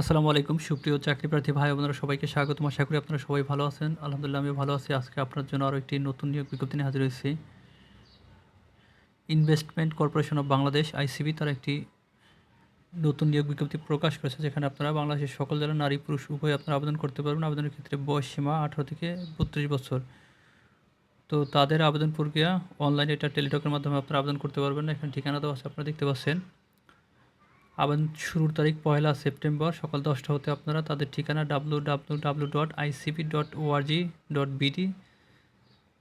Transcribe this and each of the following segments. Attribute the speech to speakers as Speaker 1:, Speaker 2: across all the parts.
Speaker 1: আসসালামু আলাইকুম। সুপ্রিয় চাকরি প্রার্থী ভাই, বোনেরা, সবাইকে স্বাগতম। আশা করি আপনারা সবাই ভালো আছেন। আলহামদুলিল্লাহ আমি ভালো আছি। আজকে আপনার জন্য আরও একটি নতুন নিয়োগ বিজ্ঞপ্তি নিয়ে হাজির হয়েছি। Investment Corporation of Bangladesh ICB তার একটি নতুন নিয়োগ বিজ্ঞপ্তি প্রকাশ করেছে, যেখানে আপনারা বাংলাদেশের সকল জেলার নারী, পুরুষ, উভয় আপনারা আবেদন করতে পারবেন। আবেদনের ক্ষেত্রে বয়স সীমা আঠারো থেকে বত্রিশ বছর। তো তাদের আবেদন প্রক্রিয়া অনলাইনে এটা টেলিটকের মাধ্যমে আপনারা আবেদন করতে পারবেন। এখানে ঠিকানা দেওয়া আছে, আপনারা দেখতে পাচ্ছেন। আবেদন শুরুর তারিখ পয়লা সেপ্টেম্বর, সকাল দশটা হতে আপনারা তাদের ঠিকানা W W W dot ICP dot ORG dot BD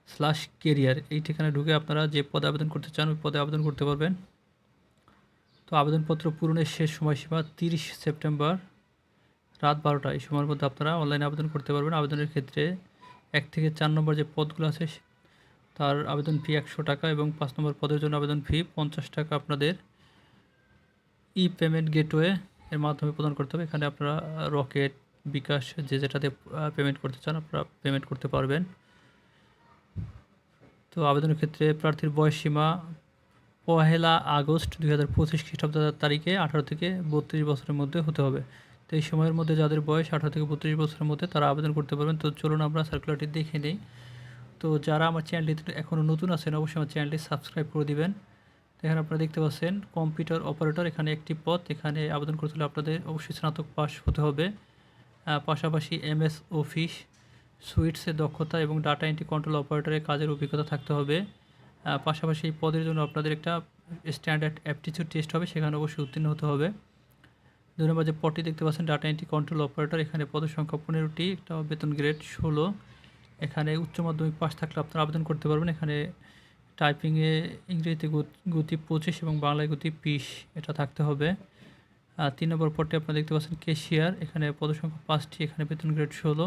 Speaker 1: slash career এই ঠিকানায় ঢুকে আপনারা যে পদে আবেদন করতে চান, ওই পদে আবেদন করতে পারবেন। তো আবেদনপত্র পূরণের শেষ সময়সীমা তিরিশ সেপ্টেম্বর, রাত বারোটা, এই সময়ের মধ্যে আপনারা অনলাইনে আবেদন করতে পারবেন। আবেদনের ক্ষেত্রে এক থেকে চার নম্বর যে পদগুলো আছে, তার আবেদন ফি একশো টাকা এবং পাঁচ নম্বর পদের জন্য আবেদন ফি পঞ্চাশ টাকা আপনাদের। ই পেমেন্ট গেটওয়ে এর মাধ্যমে প্রদান করতে হবে। এখানে আপনারা রকেট, বিকাশ, যে যেটাতে পেমেন্ট করতে চান, আপনারা পেমেন্ট করতে পারবেন। তো আবেদনের ক্ষেত্রে প্রার্থীর বয়স সীমা পহেলা আগস্ট দুই হাজার পঁচিশ খ্রিস্টাব্দ তারিখে আঠারো থেকে বত্রিশ বছরের মধ্যে হতে হবে। তো এই সময়ের মধ্যে যাদের বয়স আঠারো থেকে বত্রিশ বছরের মধ্যে, তারা আবেদন করতে পারবেন। তো চলুন আমরা সার্কুলারটি দেখে নিই। তো যারা আমার চ্যানেলটি এখনও নতুন আছেন, অবশ্যই আমার চ্যানেলটি সাবস্ক্রাইব করে দিবেন। এখানে আপনারা দেখতে পাচ্ছেন কম্পিউটার অপারেটর এখানে একটি পদ এখানে আবেদন করতে হলে আপনাদের অবশ্যই স্নাতক পাস হতে হবে। পাশাপাশি এমএস অফিস সুইটসের দক্ষতা এবং ডাটা এন্ট্রি কন্ট্রোল অপারেটরের কাজের অভিজ্ঞতা থাকতে হবে। পাশাপাশি এই পদের জন্য আপনাদের একটা স্ট্যান্ডার্ড অ্যাপটিচিউড টেস্ট হবে, সেখানে অবশ্যই উত্তীর্ণ হতে হবে। দুই নম্বর যে পদটি দেখতে পাচ্ছেন ডাটা এন্ট্রি কন্ট্রোল অপারেটর এখানে পদের সংখ্যা পনেরোটি, একটা বেতন গ্রেড ষোলো। এখানে উচ্চ মাধ্যমিক পাস থাকলে আপনারা আবেদন করতে পারবেন, এখানে টাইপিংয়ে ইংরেজিতে গতি পঁচিশ এবং বাংলায় গতি বিশ, এটা থাকতে হবে। আর তিন নম্বর পদটি আপনারা দেখতে পাচ্ছেন কেশিয়ার এখানে পদসংখ্যা পাঁচটি, এখানে বেতন গ্রেড ষোলো।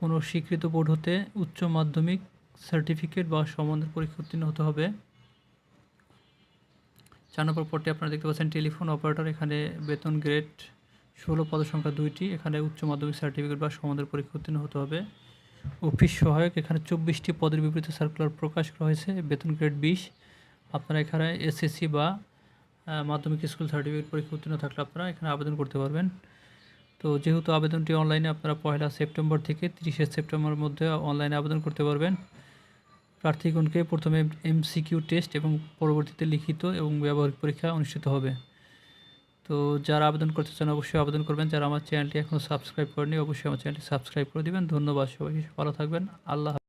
Speaker 1: কোনো স্বীকৃত বোর্ড হতে উচ্চ মাধ্যমিক সার্টিফিকেট বা সম্বন্ধের পরীক্ষা উত্তীর্ণ হতে হবে। চার নম্বর পদটি আপনারা দেখতে পাচ্ছেন টেলিফোন অপারেটর এখানে বেতন গ্রেড ষোলো, পদসংখ্যা দুইটি, এখানে উচ্চ মাধ্যমিক সার্টিফিকেট বা সম্বন্ধের পরীক্ষা উত্তীর্ণ হতে হবে। অফিস সহায়ক, এখানে চব্বিশটি পদের বিপরীতে সার্কুলার প্রকাশ করা হয়েছে, বেতন গ্রেড বিশ। আপনারা এখানে এসএসসি বা মাধ্যমিক স্কুল সার্টিফিকেট পরীক্ষা উত্তীর্ণ থাকলে আপনারা এখানে আবেদন করতে পারবেন। তো যেহেতু আবেদনটি অনলাইনে আপনারা পয়লা সেপ্টেম্বর থেকে তিরিশে সেপ্টেম্বরের মধ্যে অনলাইনে আবেদন করতে পারবেন। প্রার্থীগণকে প্রথমে এমসিকিউ টেস্ট এবং পরবর্তীতে লিখিত এবং ব্যবহারিক পরীক্ষা অনুষ্ঠিত হবে। তো যারা আবেদন করতে চান অবশ্যই আবেদন করবেন। যারা আমার চ্যানেলটি এখনও সাবস্ক্রাইব করেনি অবশ্যই আমার চ্যানেলটি সাবস্ক্রাইব করে দেবেন। ধন্যবাদ সবাই ভালো থাকবেন। আল্লাহ